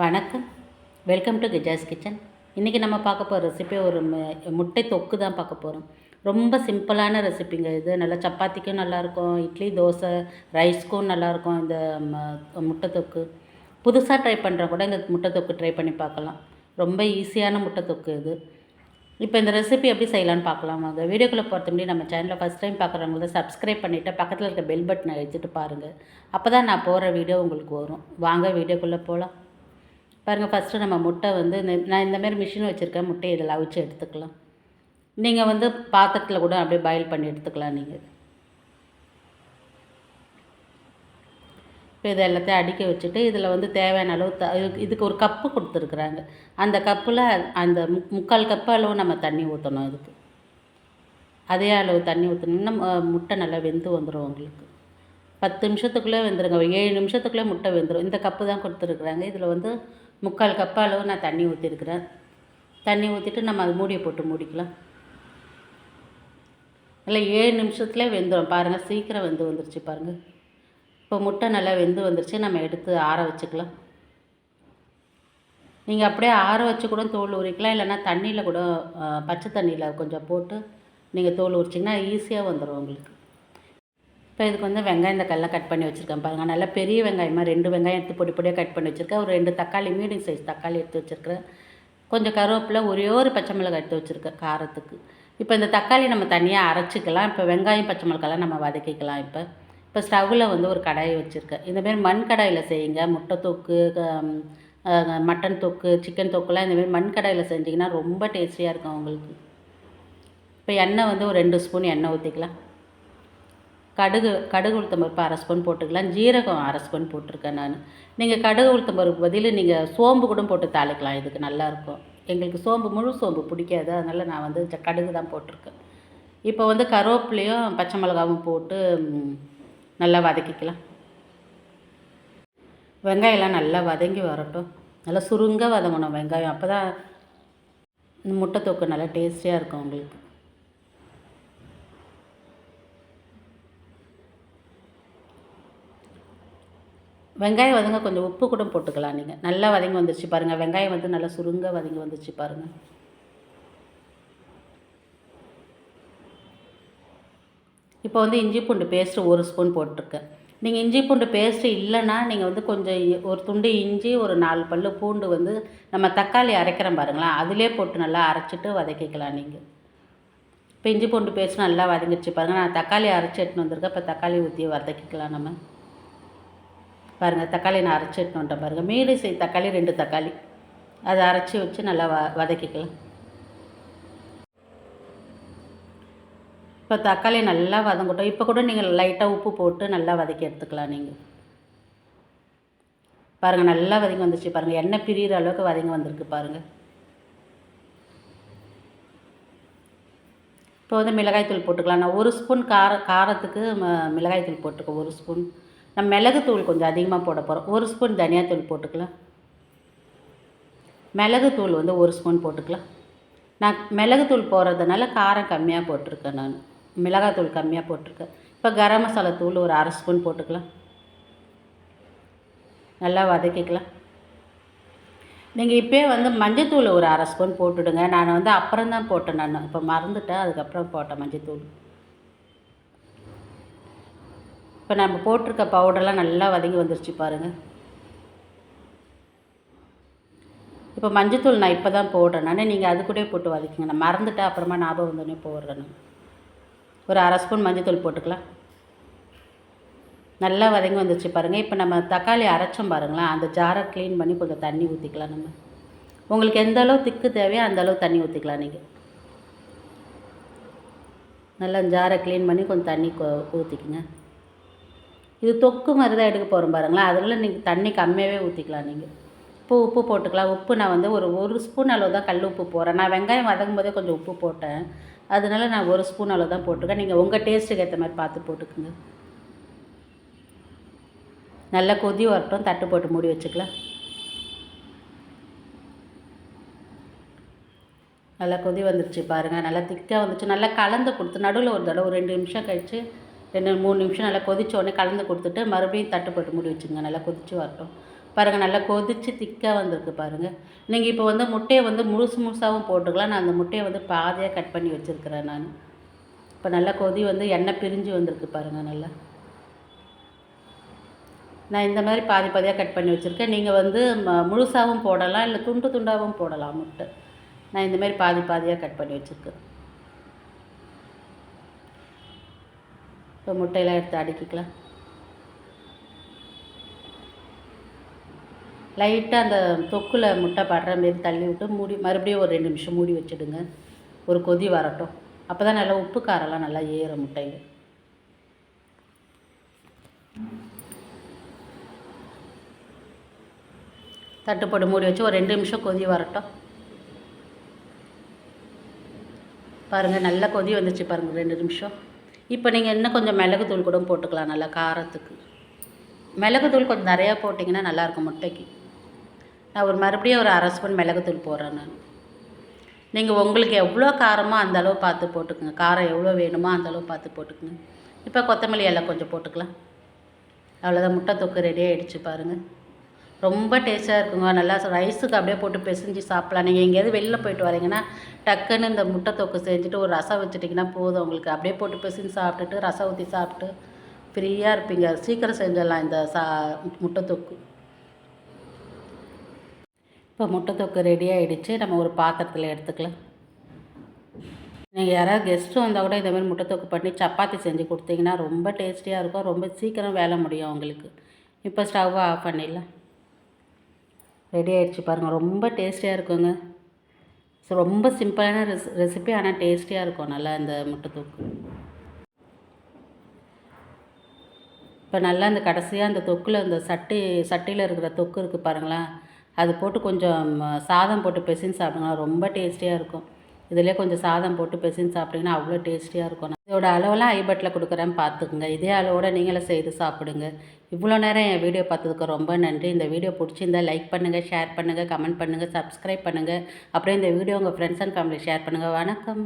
வணக்கம். Welcome to கிஜாஸ் kitchen இன்றைக்கி நம்ம பார்க்க போகிற ரெசிபி ஒரு முட்டை தொக்கு தான் பார்க்க போகிறோம் ரொம்ப சிம்பிளான ரெசிபிங்க இது. நல்லா சப்பாத்திக்கும் நல்லாயிருக்கும் இட்லி தோசை ரைஸ்க்கும் நல்லாயிருக்கும் இந்த ம- முட்டை தொக்கு. புதுசாக ட்ரை பண்ணுற கூட இந்த முட்டை தொக்கு ட்ரை பண்ணி பார்க்கலாம். ரொம்ப ஈஸியான முட்டை தொக்கு இது. இப்போ இந்த ரெசிபி எப்படி செய்யலாம்னு பார்க்கலாம் வாங்க. வீடியோக்குள்ளே பொறுத்த முன்னாடி நம்ம சேனலில் ஃபஸ்ட் டைம் பார்க்குறவங்கள சப்ஸ்கிரைப் பண்ணிவிட்டு பக்கத்தில் இருக்க பெல் பட்டனை அழுத்திட்டு பாருங்கள் அப்போ தான் நான் போகிற வீடியோ உங்களுக்கு வரும். வாங்க வீடியோக்குள்ளே போகலாம் பாருங்கள் ஃபஸ்ட்டு நம்ம முட்டை வந்து இந்த- நான் இந்தமாரி மிஷின் வச்சுருக்கேன் முட்டையை இதில் அவிச்சு எடுத்துக்கலாம். நீங்கள் வந்து பாத்திரத்தில் கூட அப்படியே பாயில் பண்ணி எடுத்துக்கலாம் நீங்கள் இப்போ இதை எல்லாத்தையும் அடிக்க வச்சுட்டு இதில் வந்து தேவையான அளவு த இதுக்கு- ஒரு கப்பு கொடுத்துருக்குறாங்க. அந்த கப்பில் அந்த மு- முக்கால் கப்பு அளவு நம்ம தண்ணி ஊற்றணும் இதுக்கு அதே அளவு தண்ணி ஊற்றணும்னா முட்டை நல்லா வெந்து வந்துடும் உங்களுக்கு. பத்து நிமிஷத்துக்குள்ளே வெந்துருங்க. ஏழு நிமிஷத்துக்குள்ளே முட்டை வெந்துடும் இந்த கப்பு தான் கொடுத்துருக்குறாங்க. இதில் வந்து முக்கால் கப் அளவு நான் தண்ணி ஊற்றிருக்கிறேன் தண்ணி ஊற்றிட்டு நம்ம அது மூடியை போட்டு மூடிக்கலாம். நல்லா ஏழு நிமிஷத்தில் வெந்துடும் பாருங்கள் சீக்கிரம் வெந்து வந்துருச்சு பாருங்கள் இப்போ முட்டை நல்லா வெந்து வந்துருச்சு. நம்ம எடுத்து ஆற வச்சுக்கலாம். நீங்கள் அப்படியே ஆற வச்சு கூட தோல் உரிக்கலாம். இல்லைன்னா தண்ணியில் கூட பச்சை தண்ணியில் கொஞ்சம் போட்டு நீங்கள் தோல் உரிச்சிங்கன்னா ஈஸியாக வந்துடும் உங்களுக்கு. இப்போ இதுக்கு வந்து வெங்காயம் இந்த தக்காளிலாம் கட் பண்ணி வச்சுருக்கேன் பாருங்கள் நல்லா பெரிய வெங்காயமாக ரெண்டு வெங்காயம் எடுத்து பொடி பொடியாக கட் பண்ணி வச்சுருக்கேன். ஒரு ரெண்டு தக்காளி மீடியம் சைஸ் தக்காளி எடுத்து வச்சுருக்கிறேன். கொஞ்சம் கருவேப்பிலை ஒரே ஒரு பச்சை மிளகாய் எடுத்து வச்சுருக்கேன் காரத்துக்கு. இப்போ இந்த தக்காளி நம்ம தனியாக அரைச்சிக்கலாம். இப்போ வெங்காயம் பச்சை மிளகாலாம் நம்ம வதக்கிக்கலாம் இப்போ. இப்போ ஸ்டவ்வில் வந்து ஒரு கடாயை வச்சுருக்கேன். இந்தமாரி மண் கடாயில் செய்யுங்க. முட்டை தொக்கு க- மட்டன் தொக்கு சிக்கன் தொக்குலாம் இந்தமாரி மண் கடாயில் செஞ்சிங்கன்னா ரொம்ப டேஸ்டியாக இருக்கும் உங்களுக்கு. இப்போ எண்ணெய் வந்து ஒரு ரெண்டு ஸ்பூன் எண்ணெய் ஊற்றிக்கலாம் கடுகு கடுகு உளுத்தம் பருப்பு அரை ஸ்பூன் போட்டுக்கலாம். ஜீரகம் அரை ஸ்பூன் போட்டிருக்கேன் நான். நீங்கள் கடுகு உளுத்தம் பருப்பு பதில் நீங்கள் சோம்பு கூட போட்டு தாளிக்கலாம். இதுக்கு நல்லாயிருக்கும் எங்களுக்கு சோம்பு முழு சோம்பு பிடிக்காது. அதனால் நான் வந்து கடுகு தான் போட்டிருக்கேன். இப்போ வந்து கருவேப்பிலையும் பச்சை மிளகாவும் போட்டு நல்லா வதக்கிக்கலாம். வெங்காயம்லாம் நல்லா வதங்கி வரட்டும். நல்லா சுருங்க வதங்கணும். வெங்காயம் அப்போ தான் முட்டை தொக்கு நல்லா டேஸ்டியாக இருக்கும் உங்களுக்கு. வெங்காயம் வதங்க கொஞ்சம் உப்பு கூட போட்டுக்கலாம் நீங்கள் நல்லா வதங்கி வந்துருச்சு பாருங்கள் வெங்காயம் வந்து நல்லா சுருங்க வதங்கி வந்துருச்சு பாருங்கள் இப்போ வந்து இஞ்சி பூண்டு பேஸ்ட்டு ஒரு ஸ்பூன் போட்டிருக்கேன். நீங்கள் இஞ்சி பூண்டு பேஸ்ட்டு இல்லைன்னா நீங்கள் வந்து கொஞ்சம் ஒரு துண்டு இஞ்சி ஒரு நாலு பல் பூண்டு வந்து நம்ம தக்காளி அரைக்கிறோம் பாருங்களேன். அதிலே போட்டு நல்லா அரைச்சிட்டு வதக்கிக்கலாம் நீங்கள் இப்போ இஞ்சி பூண்டு பேஸ்ட்டு நல்லா வதங்கிடுச்சு பாருங்கள் நான் தக்காளி அரைச்சி எடுத்துன்னு வந்திருக்கேன். இப்போ தக்காளி ஊற்றி வதக்கிக்கலாம் நம்ம. பாருங்கள் தக்காளி நான் அரைச்சி எடுத்துன்னு பாருங்கள் மீடி செய் தக்காளி ரெண்டு தக்காளி. அதை அரைச்சி வச்சு நல்லா வ வதக்கிக்கலாம். இப்போ தக்காளி நல்லா வதங்கட்டும். இப்போ கூட நீங்கள் லைட்டாக உப்பு போட்டு நல்லா வதக்கி எடுத்துக்கலாம் நீங்கள் பாருங்கள் நல்லா வதங்கி வந்துச்சு பாருங்கள் எண்ணெய் பிரியிற அளவுக்கு வதங்கி வந்திருக்கு பாருங்கள் இப்போ வந்து மிளகாய்த்தூள் போட்டுக்கலாம். நான் ஒரு ஸ்பூன் கார காரத்துக்கு ம- மிளகாய்த்தூள் போட்டுக்கோ ஒரு ஸ்பூன். நம்ம மிளகுத்தூள் கொஞ்சம் அதிகமாக போட போகிறோம் ஒரு ஸ்பூன் தனியாத்தூள் போட்டுக்கலாம். மிளகுத்தூள் வந்து ஒரு ஸ்பூன் போட்டுக்கலாம். நான் மிளகுத்தூள் போடுறதுனால காரம் கம்மியாக போட்டிருக்கேன் நான். மிளகாத்தூள் கம்மியாக போட்டிருக்கேன். இப்போ கரம் மசாலா தூள் ஒரு அரை ஸ்பூன் போட்டுக்கலாம். நல்லா வதக்கிக்கலாம். நீங்கள் இப்போயே வந்து மஞ்சத்தூள் ஒரு அரை ஸ்பூன் போட்டுடுங்க. நான் வந்து அப்புறம் தான் போட்டேன் நான். இப்போ மறந்துட்டேன். அதுக்கப்புறம் போட்டேன் மஞ்சத்தூள். இப்போ நம்ம போட்டிருக்க பவுடர்லாம் நல்லா வதங்கி வந்துருச்சு பாருங்கள் இப்போ மஞ்சத்தூள் நான் இப்போ தான் போடுறேன். நான் நீங்கள் அது கூட போட்டு வதக்கிங்க. நான் மறந்துட்டேன். அப்புறமா ஞாபகம் வந்தோடனே போடுறேன் ஒரு அரை ஸ்பூன் மஞ்சத்தூள் போட்டுக்கலாம். நல்லா வதங்கி வந்துருச்சு பாருங்கள் இப்போ நம்ம தக்காளி அரைச்சோம் பாருங்களேன். அந்த ஜாரை க்ளீன் பண்ணி கொஞ்சம் தண்ணி ஊற்றிக்கலாம் நம்ம. உங்களுக்கு எந்த அளவு திக்கு தேவையோ அந்த அளவு தண்ணி ஊற்றிக்கலாம் நீங்கள் நல்லா ஜாரை க்ளீன் பண்ணி கொஞ்சம் தண்ணி ஊற்றிக்குங்க இது தொக்கு மாதிரி தான் எடுக்க போகிறோம் பாருங்களேன். அதில் நீங்கள் தண்ணி கம்மியாகவே ஊற்றிக்கலாம் நீங்கள் உப்பு உப்பு போட்டுக்கலாம். உப்பு நான் வந்து ஒரு ஒரு ஸ்பூன் அளவு தான் கல் உப்பு போகிறேன் நான் வெங்காயம் வதங்கும் போதே கொஞ்சம் உப்பு போட்டேன். அதனால நான் ஒரு ஸ்பூன் அளவு தான் போட்டிருக்கேன் நீங்கள் உங்கள் டேஸ்ட்டுக்கு ஏற்ற மாதிரி பார்த்து போட்டுக்குங்க. நல்லா கொதி வரட்டும். தட்டு போட்டு மூடி வச்சுக்கலாம். நல்லா கொதி வந்துருச்சு பாருங்கள் நல்லா திக்காக வந்துச்சு நல்லா கலந்து கொடுத்து நடுவில் ஒரு தடவை ஒரு ரெண்டு நிமிஷம் கழித்து ரெண்டு மூணு நிமிஷம் நல்லா கொதிச்ச உடனே கலந்து கொடுத்துட்டு மறுபடியும் தட்டு போட்டு மூடி வச்சுங்க நல்லா கொதிச்சு வரட்டும். பாருங்கள் நல்லா கொதித்து திக்காக வந்திருக்கு பாருங்கள் நீங்கள் இப்போ வந்து முட்டையை வந்து முழுசு முழுசாகவும் போட்டுக்கலாம். நான் அந்த முட்டையை வந்து பாதியாக கட் பண்ணி வச்சுருக்கிறேன் நான். இப்போ நல்லா கொதி வந்து எண்ணெய் பிரிஞ்சு வந்திருக்கு பாருங்கள் நல்லா. நான் இந்த மாதிரி பாதி பாதியாக கட் பண்ணி வச்சுருக்கேன். நீங்கள் வந்து ம முழுசாகவும் போடலாம். இல்லை துண்டு துண்டாகவும் போடலாம் முட்டை. நான் இந்த மாதிரி பாதி பாதியாக கட் பண்ணி வச்சுருக்கேன். இப்போ முட்டையெல்லாம் எடுத்து அடுக்கிக்கலாம். லைட்டாக அந்த தொக்கில் முட்டை படுற மாரி தள்ளி விட்டு மூடி மறுபடியும் ஒரு ரெண்டு நிமிஷம் மூடி வச்சுடுங்க. ஒரு கொதி வரட்டும். அப்போ தான் நல்லா உப்பு காரம்லாம் நல்லா ஏறும் முட்டைங்க தட்டுப்போட்டு மூடி வச்சு ஒரு ரெண்டு நிமிஷம் கொதி வரட்டும். பாருங்கள் நல்லா கொதி வந்துச்சு பாருங்கள் ரெண்டு நிமிஷம். இப்போ நீங்கள் இன்னும் கொஞ்சம் மிளகுத்தூள் கூட போட்டுக்கலாம் நல்லா காரத்துக்கு. மிளகுத்தூள் கொஞ்சம் நிறையா போட்டிங்கன்னா நல்லாயிருக்கும் முட்டைக்கு. நான் ஒரு மறுபடியும் ஒரு அரை ஸ்பூன் மிளகுத்தூள் போடுறேன் நான். நீங்கள் உங்களுக்கு எவ்வளோ காரமோ அந்த அளவு பார்த்து போட்டுக்கோங்க. காரம் எவ்வளோ வேணுமோ அந்தளவு பார்த்து போட்டுக்கோங்க. இப்போ கொத்தமல்லி எல்லாம் கொஞ்சம் போட்டுக்கலாம். அவ்வளோதான். முட்டை தொக்கு ரெடி ஆகிடுச்சு பாருங்கள் ரொம்ப டேஸ்ட்டாக இருக்குங்க. நல்லா ரைஸுக்கு அப்படியே போட்டு பிசைஞ்சு சாப்பிட்லாம். நீங்கள் எங்கேயாவது வெளில போயிட்டு வரீங்கன்னா டக்குன்னு இந்த முட்டை தொக்கு செஞ்சுட்டு ஒரு ரசம் வச்சுட்டிங்கன்னா போதும் உங்களுக்கு. அப்படியே போட்டு பிசைஞ்சு சாப்பிட்டுட்டு ரசம் ஊற்றி சாப்பிட்டு ஃப்ரீயாக இருப்பீங்க. சீக்கிரம் செஞ்சிடலாம் இந்த சா முட்டை தொக்கு. இப்போ முட்டை தொக்கு ரெடி ஆகிடுச்சு நம்ம ஒரு பாத்திரத்தில் எடுத்துக்கலாம். நீங்கள் யாராவது கெஸ்ட்டு வந்தால் கூட இந்தமாதிரி முட்டை தொக்கு பண்ணி சப்பாத்தி செஞ்சு கொடுத்தீங்கன்னா ரொம்ப டேஸ்டியாக இருக்கும். ரொம்ப சீக்கிரம் வேலை முடியும் உங்களுக்கு. இப்போ ஸ்டவ்வை ஆஃப் பண்ணிடலாம். ரெடி ஆகிடுச்சு பாருங்கள் ரொம்ப டேஸ்டியாக இருக்குங்க. ஸோ ரொம்ப சிம்பிளான ரெஸ் ரெசிபி ஆனால் டேஸ்டியாக இருக்கும். நல்லா இந்த முட்டை தொக்கு. இப்போ நல்லா இந்த கடைசியாக அந்த தொக்கில் இந்த சட்டி சட்டியில் இருக்கிற தொக்கு இருக்குது பாருங்களேன். அது போட்டு கொஞ்சம் சாதம் போட்டு பிசைஞ்சு சாப்பிடுங்க. ரொம்ப டேஸ்டியாக இருக்கும். இதிலே கொஞ்சம் சாதம் போட்டு பிசைஞ்சு சாப்பிட்டிங்கன்னா அவ்வளோ டேஸ்டியாக இருக்கும். இதோட அளவெல்லாம் ஐபட்டில் கொடுக்குறேன்னு பார்த்துக்குங்க. இதே அளவோடு நீங்களும் செய்து சாப்பிடுங்க. இவ்வளோ நேரம் என் வீடியோ பார்த்ததுக்கு ரொம்ப நன்றி. இந்த வீடியோ பிடிச்சிருந்தா லைக் பண்ணுங்கள் ஷேர் பண்ணுங்கள் கமெண்ட் பண்ணுங்கள் சப்ஸ்கிரைப் பண்ணுங்கள் அப்புறம் இந்த வீடியோ உங்கள் ஃப்ரெண்ட்ஸ் அண்ட் ஃபேமிலி ஷேர் பண்ணுங்கள் வணக்கம்.